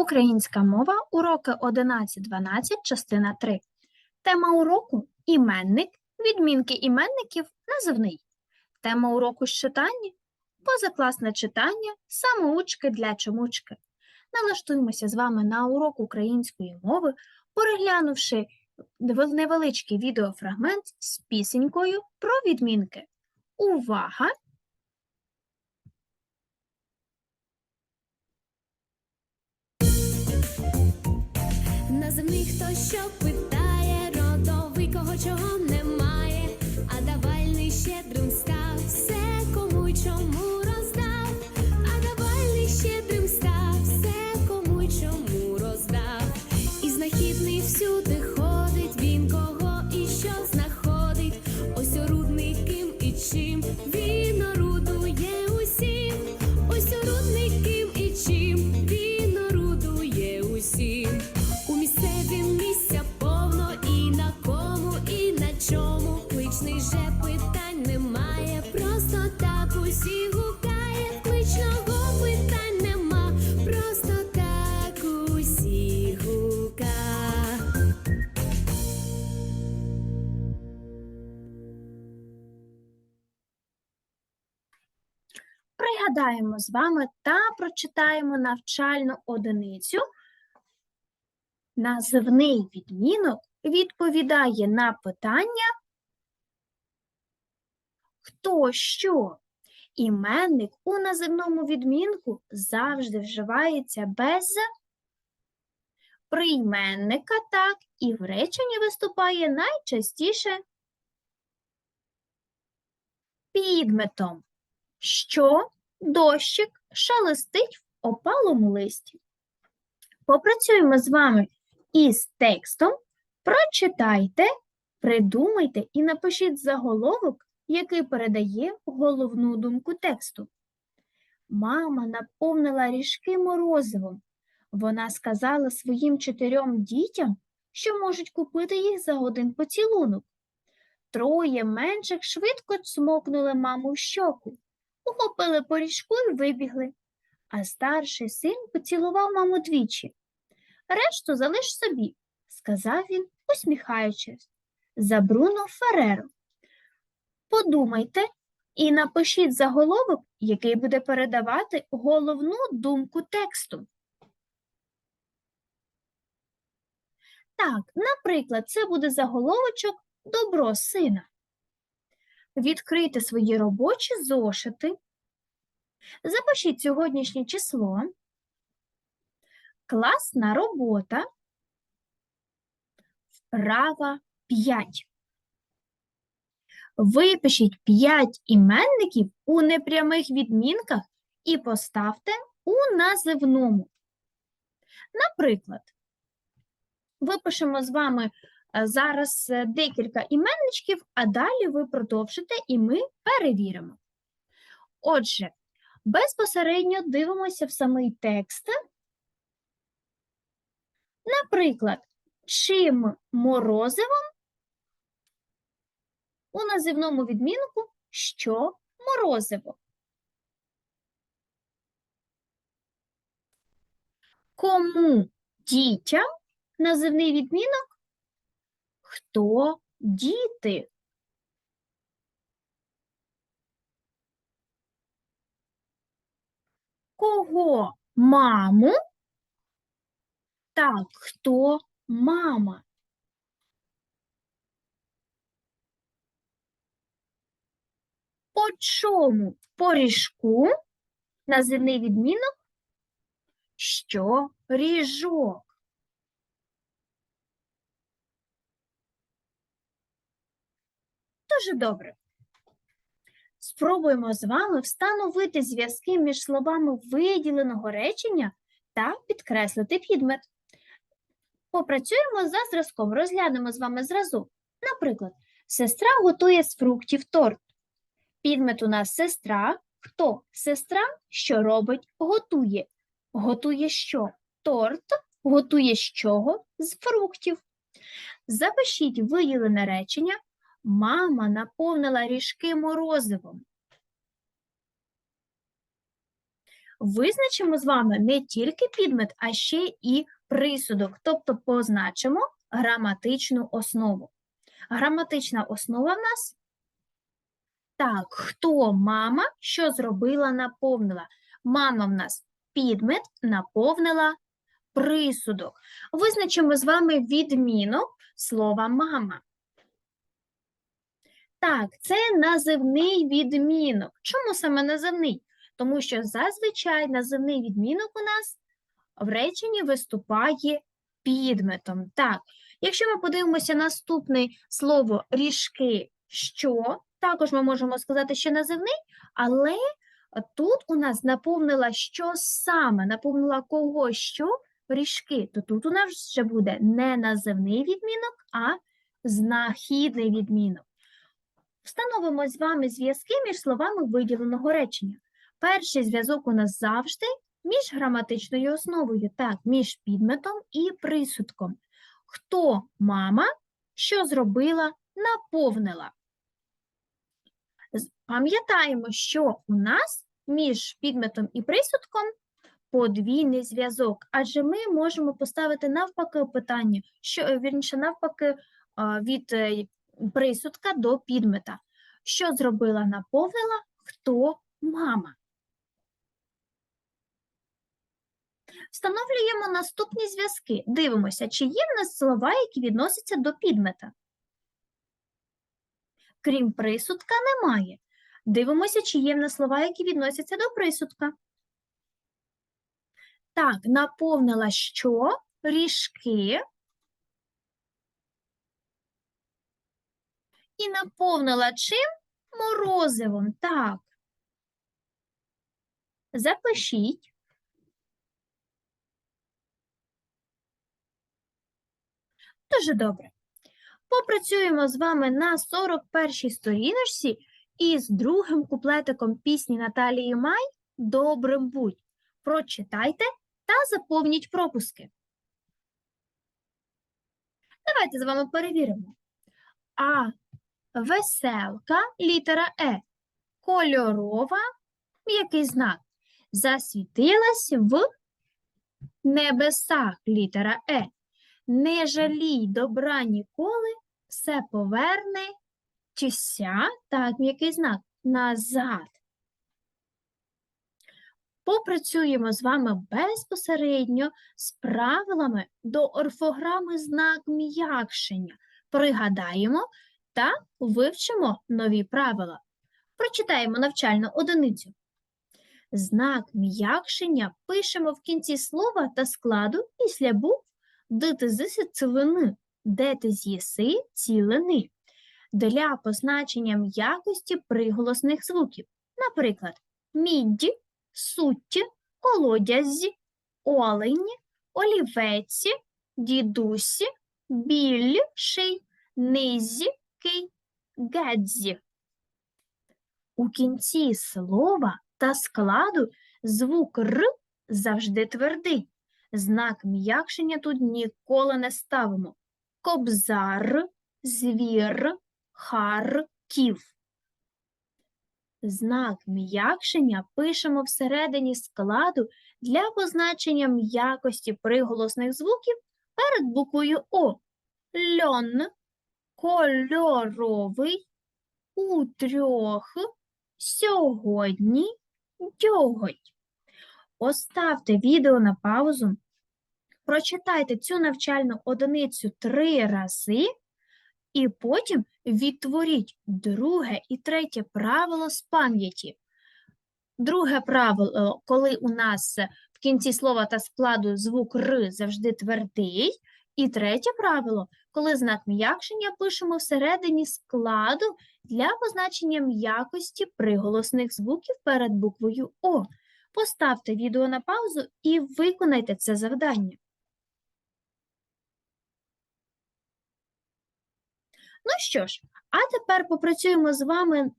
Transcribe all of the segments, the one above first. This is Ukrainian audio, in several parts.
Українська мова, уроки 11-12, частина 3. Тема уроку іменник, відмінки іменників, називний. Тема уроку читання позакласне читання, самоучки для чомучки. Налаштуємося з вами на урок української мови, переглянувши невеличкий відеофрагмент з пісенькою про відмінки. Увага! Називний хто що питає, родовий кого чого Пригадаємо з вами та прочитаємо навчальну одиницю. Називний відмінок відповідає на питання хто що. Іменник у називному відмінку завжди вживається без прийменника, так, і в реченні виступає найчастіше підметом що дощик шелестить в опалому листі. Попрацюємо з вами із текстом. Прочитайте, придумайте і напишіть заголовок, який передає головну думку тексту. Мама наповнила ріжки морозивом. Вона сказала своїм чотирьом дітям, що можуть купити їх за один поцілунок. Троє менших швидко цмокнули маму в щоку ухопили поріжку і вибігли. А старший син поцілував маму двічі. Решту залиш собі, сказав він, усміхаючись. За Бруно Фереро. Подумайте і напишіть заголовок, який буде передавати головну думку тексту. Так, наприклад, це буде заголовочок Добро сина. Відкрийте свої робочі зошити. Запишіть сьогоднішнє число. Класна робота. Вправа 5. Випишіть 5 іменників у непрямих відмінках і поставте у називному. Наприклад, випишемо з вами зараз е, декілька іменничків, а далі ви продовжите і ми перевіримо. Отже, безпосередньо дивимося в самий текст. Наприклад, чим морозивом у називному відмінку що морозиво. Кому дітям називний відмінок хто діти. Кого маму? Так, хто мама? По чому поріжку називний відмінок що ріжок. Дуже добре. Спробуємо з вами встановити зв'язки між словами виділеного речення та підкреслити підмет. Попрацюємо за зразком, розглянемо з вами зразок. Наприклад, сестра готує з фруктів торт. Підмет у нас сестра. Хто? Сестра, що робить? Готує. Готує що? Торт. Готує з чого? З фруктів. Запишіть виділене речення. Мама наповнила ріжки морозивом. Визначимо з вами не тільки підмет, а ще і присудок, тобто позначимо граматичну основу. Граматична основа в нас так, хто мама, що зробила, наповнила. Мама в нас підмет, наповнила присудок. Визначимо з вами відмінок слова мама. Так, це називний відмінок. Чому саме називний? Тому що зазвичай називний відмінок у нас в реченні виступає підметом. Так, якщо ми подивимося наступне слово ріжки, що, також ми можемо сказати, що називний, але тут у нас наповнила що саме, наповнила кого що ріжки, то тут у нас вже буде не називний відмінок, а знахідний відмінок. Встановимо з вами зв'язки між словами виділеного речення. Перший зв'язок у нас завжди між граматичною основою, так, між підметом і присудком. Хто мама, що зробила, наповнила. Пам'ятаємо, що у нас між підметом і присудком подвійний зв'язок, адже ми можемо поставити навпаки питання, що вірніше навпаки від е, присудка до підмета. Що зробила, наповнила, хто мама. Встановлюємо наступні зв'язки. Дивимося, чи є в нас слова, які відносяться до підмета. Крім присудка, немає. Дивимося, чи є в нас слова, які відносяться до присудка. Так, наповнила що? Ріжки. І наповнила чим? Морозивом. Так. Запишіть. Дуже добре. Попрацюємо з вами на 41-й сторіночці із другим куплетиком пісні Наталії Май Добрим будь. Прочитайте та заповніть пропуски. Давайте з вами перевіримо. А веселка, літера Е, кольорова, який знак? Засвітилась в небесах, літера Е. Не жалій добра ніколи, все поверне тюся, так, м'який знак, назад. Попрацюємо з вами безпосередньо з правилами до орфограми знак м'якшення. Пригадаємо та вивчимо нові правила. Прочитаємо навчальну одиницю. Знак м'якшення пишемо в кінці слова та складу після букв Д ти зиси цілини, де ти з'їси цілини. Для позначення м'якості приголосних звуків. Наприклад, мідді, сутті, колодязі, олень, олівець, дідусі, більший, низький, гедзі. У кінці слова та складу звук Р завжди твердий. Знак м'якшення тут ніколи не ставимо. Кобзар, звір, харків. Знак м'якшення пишемо всередині складу для позначення м'якості приголосних звуків перед буквою О. Льон, кольоровий, у трьох, сьогодні, дьоготь. Поставте відео на паузу, прочитайте цю навчальну одиницю три рази, і потім відтворіть друге і третє правило з пам'яті. Друге правило, коли у нас в кінці слова та складу звук Р завжди твердий. І третє правило, коли знак м'якшення пишемо всередині складу для позначення м'якості приголосних звуків перед буквою О. Поставте відео на паузу і виконайте це завдання. Ну що ж, а тепер попрацюємо з вами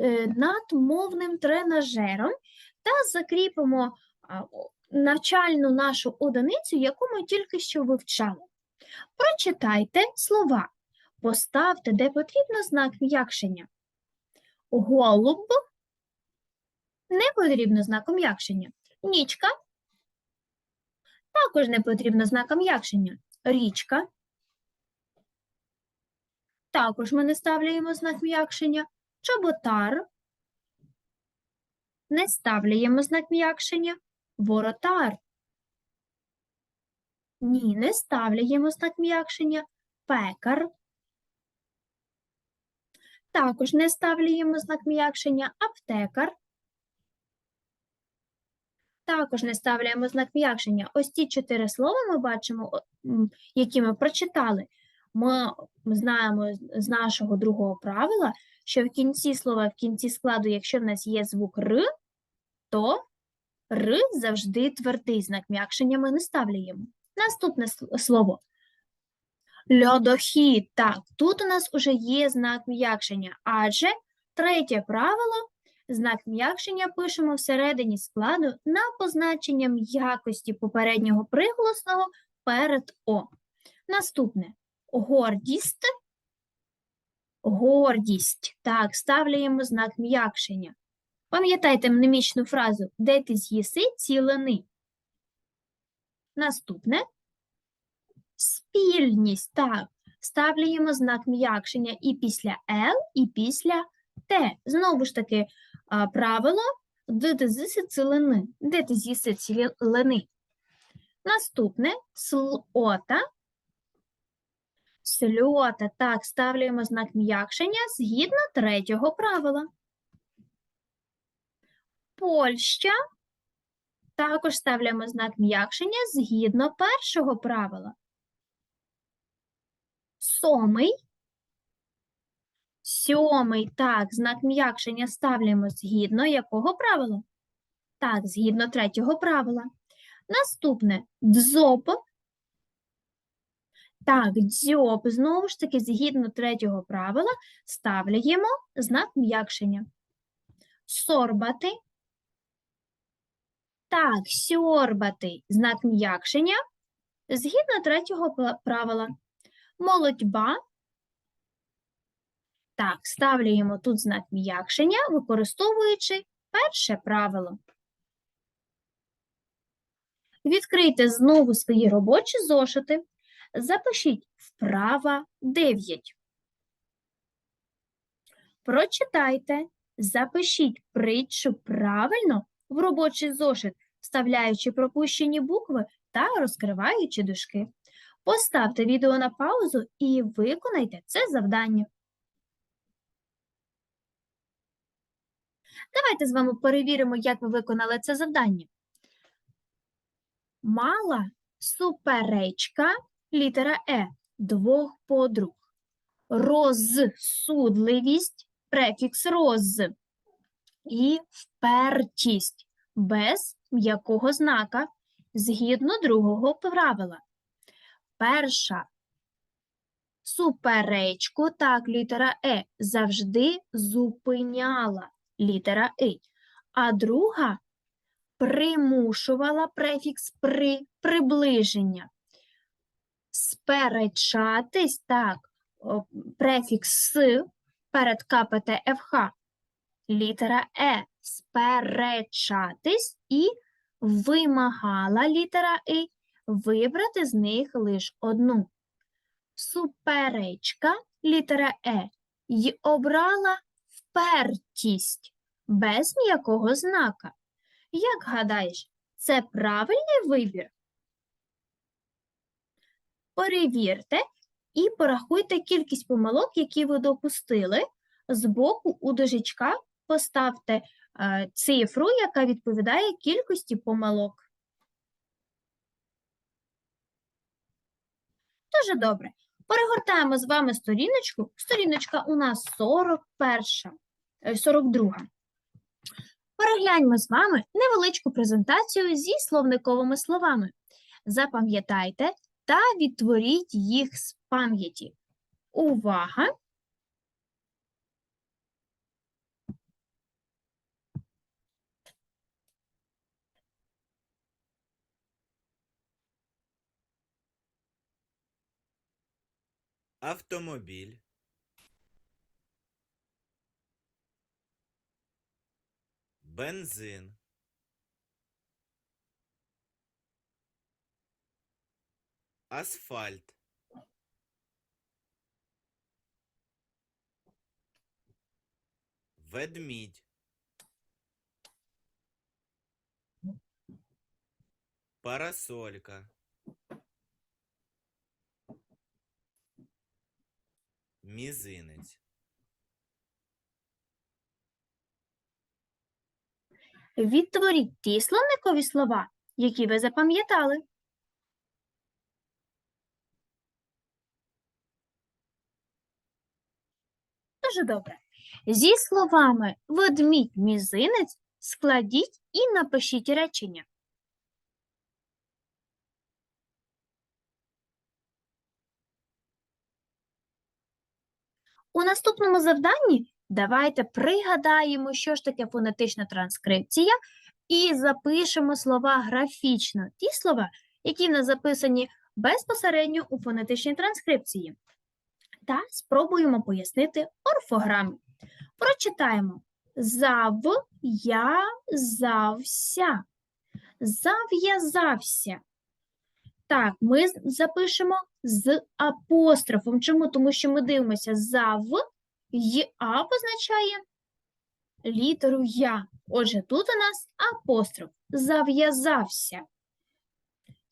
е, над мовним тренажером та закріпимо навчальну нашу одиницю, яку ми тільки що вивчали. Прочитайте слова. Поставте, де потрібно знак м'якшення. Голуб не потрібно знаком м'якшення. Нічка. Також не потрібно знаком м'якшення. Річка. Також ми не ставляємо знак м'якшення. Чоботар. Не ставляємо знак м'якшення. Воротар. Ні, не ставляємо знак м'якшення. Пекар. Також не ставляємо знак м'якшення. Аптекар. Також не ставляємо знак м'якшення. Ось ці чотири слова ми бачимо, які ми прочитали. Ми знаємо з- нашого другого правила, що в кінці слова, в кінці складу, якщо в нас є звук Р, то Р завжди твердий знак м'якшення ми не ставляємо. Наступне слово. Льодохід. Так, тут у нас уже є знак м'якшення, адже третє правило знак м'якшення пишемо всередині складу на позначення м'якості попереднього приголосного перед О. Наступне гордість. Гордість. Так, ставляємо знак м'якшення. Пам'ятайте мнемічну фразу де ти з'їси цілини. Наступне спільність. Так, ставляємо знак м'якшення і після Л, і після Т. Знову ж таки, правило з'їси цілини. Ти цілини. Наступне слота. Сльота. Так, ставляємо знак м'якшення згідно третього правила. Польща. Також ставляємо знак м'якшення згідно першого правила. Сомий. Сьомий. Так, знак м'якшення ставляємо згідно якого правила? Так, згідно третього правила. Наступне дзоп. Так, дзьоб. Знову ж таки, згідно третього правила, ставляємо знак м'якшення. Сорбати. Так, сьорбати. Знак м'якшення. Згідно третього правила. Молодьба. Так, ставляємо тут знак м'якшення, використовуючи перше правило. Відкрийте знову свої робочі зошити. Запишіть вправа 9. Прочитайте, запишіть притчу правильно в робочий зошит, вставляючи пропущені букви та розкриваючи дужки. Поставте відео на паузу і виконайте це завдання. Давайте з вами перевіримо, як ви виконали це завдання. Мала суперечка, літера Е, двох подруг. Розсудливість, префікс роз. І впертість, без м'якого знака, згідно другого правила. Перша суперечку, так, літера Е, завжди зупиняла літера И, а друга примушувала префікс при приближення. Сперечатись, так, префікс с перед КПТ ФХ, літера Е, сперечатись і вимагала літера И вибрати з них лише одну. Суперечка, літера Е, й обрала впертість без м'якого знака. Як гадаєш, це правильний вибір? Перевірте і порахуйте кількість помилок, які ви допустили. Збоку у дужечках поставте е, цифру, яка відповідає кількості помилок. Дуже добре. Перегортаємо з вами сторіночку. Сторіночка у нас 41, е, 42. Перегляньмо з вами невеличку презентацію зі словниковими словами. Запам'ятайте та відтворіть їх з пам'яті. Увага! автомобіль. Бензин. Асфальт. Ведмідь. Парасолька. Мізинець, Відтворіть ті словникові слова, які ви запам'ятали. Дуже добре. Зі словами ведмідь мізинець складіть і напишіть речення. У наступному завданні давайте пригадаємо, що ж таке фонетична транскрипція, і запишемо слова графічно, ті слова, які в нас записані безпосередньо у фонетичній транскрипції. Та спробуємо пояснити орфограми. Прочитаємо зав'язався. Зав'язався. Так, ми запишемо з апострофом. Чому? Тому що ми дивимося зав, й-а позначає літеру я. Отже, тут у нас апостроф. Зав'язався.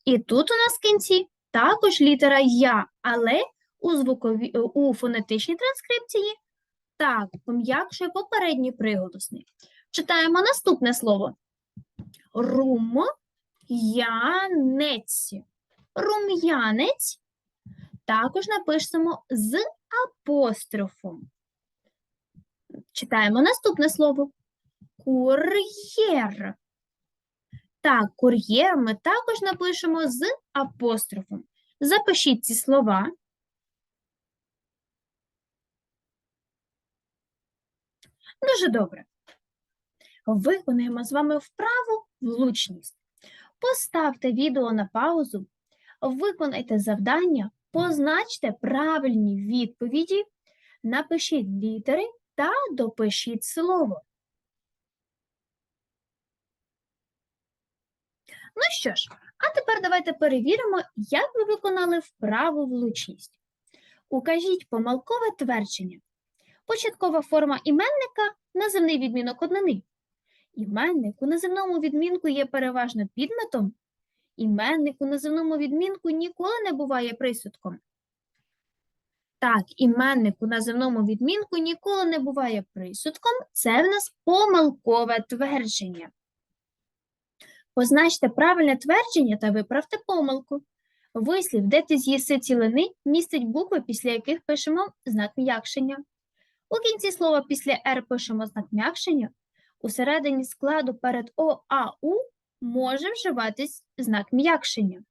І тут у нас в кінці також літера я, але у звукові, у фонетичній транскрипції так, пом'якшує попередній приголосний. Читаємо наступне слово. Рум'янець. Рум'янець також напишемо з апострофом. Читаємо наступне слово. Кур'єр. Так, кур'єр ми також напишемо з апострофом. Запишіть ці слова. Дуже добре. Виконаємо з вами вправу влучність. Поставте відео на паузу, виконайте завдання, позначте правильні відповіді, напишіть літери та допишіть слово. Ну що ж, а тепер давайте перевіримо, як ви виконали вправу влучність. Укажіть помилкове твердження. Початкова форма іменника називний відмінок однини. Іменник у називному відмінку є переважно підметом. Іменник у називному відмінку ніколи не буває присудком. Так, іменник у називному відмінку ніколи не буває присудком. Це в нас помилкове твердження. Позначте правильне твердження та виправте помилку. Вислів, де ти з'їси цілини, містить букви, після яких пишемо знак м'якшення. У кінці слова після «р» пишемо знак м'якшення. У середині складу перед О, А, У може вживатись знак м'якшення.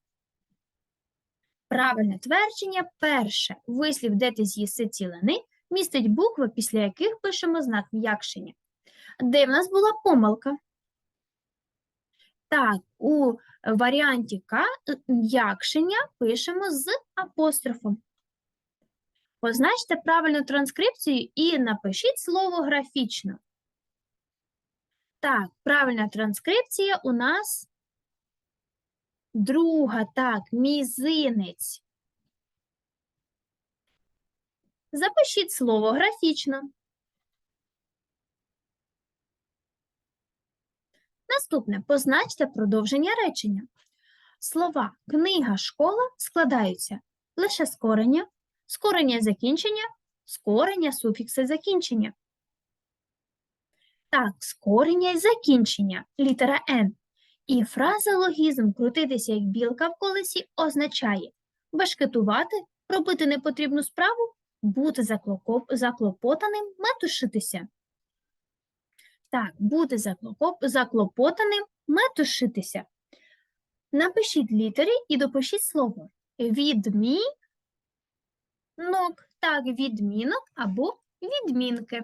Правильне твердження перше. Вислів, де ти з'їси цілини, містить букви, після яких пишемо знак м'якшення. Де в нас була помилка? Так, у варіанті К е, м'якшення пишемо з апострофом. Позначте правильну транскрипцію і напишіть слово графічно. Так, правильна транскрипція у нас друга, так, мізинець. Запишіть слово графічно. Наступне позначте продовження речення. Слова книга, школа складаються лише з кореня, з кореня закінчення, з кореня суфікси закінчення. Так, з кореня і закінчення, літера Н. І фразеологізм крутитися як білка в колесі означає бешкетувати, робити непотрібну справу, бути заклопотаним, метушитися. Так, бути заклопотаним, метушитися. Напишіть літери і допишіть слово. Відмінок. Так, відмінок або відмінки.